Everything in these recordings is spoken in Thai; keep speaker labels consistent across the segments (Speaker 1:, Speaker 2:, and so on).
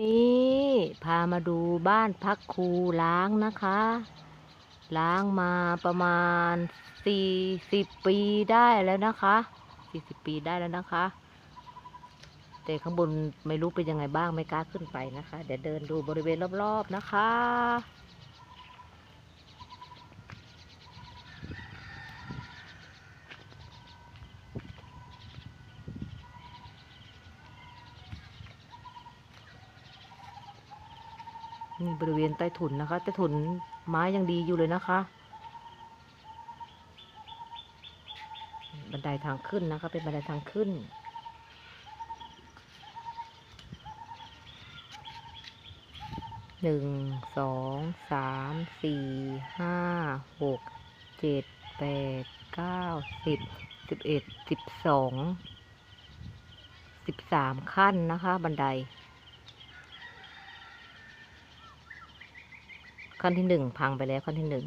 Speaker 1: นี้พามาดูบ้านพักครูล้างนะคะ ล้างมาประมาณสี่สิบปีได้แล้วนะคะสี่สิบปีได้แล้วนะคะ แต่ข้างบนไม่รู้เป็นยังไงบ้างไม่กล้าขึ้นไปนะคะ เดี๋ยวเดินดูบริเวณรอบๆนะคะ นี่บริเวณใต้ถุนนะคะ ใต้ถุนไม้ยังดีอยู่เลยนะคะ บันไดทางขึ้นนะคะ เป็นบันไดทางขึ้น หนึ่ง สอง สาม สี่ ห้า หก เจ็ด แปด เก้า สิบ สิบเอ็ด สิบสอง สิบสามขั้นนะคะ บันได ขั้นที่หนึ่งพังไปแล้วขั้นที่หนึ่ง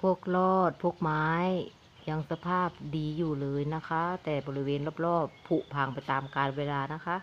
Speaker 1: พวกลอดพวกไม้ ยังสภาพดีอยู่เลยนะคะ แต่บริเวณรอบๆผุพังไปตามกาลเวลานะคะ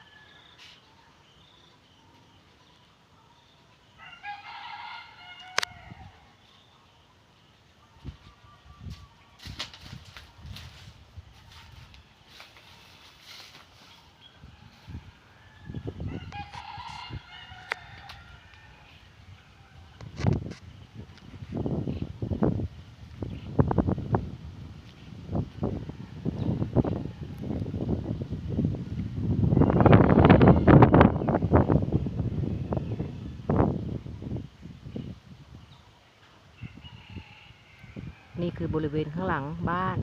Speaker 1: นี่คือบริเวณข้างหลังบ้าน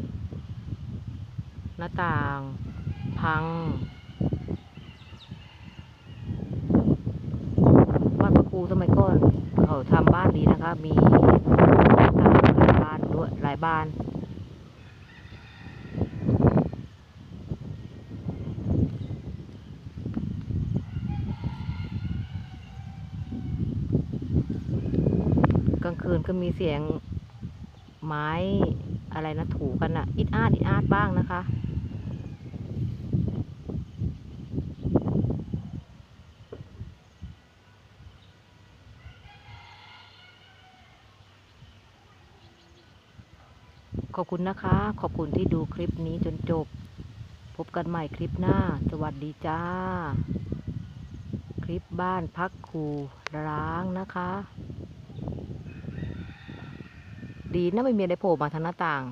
Speaker 1: หน้าต่าง พัง บ้านพระครูสมัยก่อน เขาทำบ้านดีนะคะ มีหน้าต่างหลายบานด้วยหลายบานกลางคืนก็มีเสียง ไม้อะไรนะถูกันอะอิดอาดอิดอาดบ้างนะคะ ขอบคุณนะคะ ขอบคุณที่ดูคลิปนี้จนจบ พบกันใหม่คลิปหน้า สวัสดีจ้า คลิปบ้านพักครูร้างนะคะ ดีนะไม่มีอะไรโผล่มาทางหน้าต่าง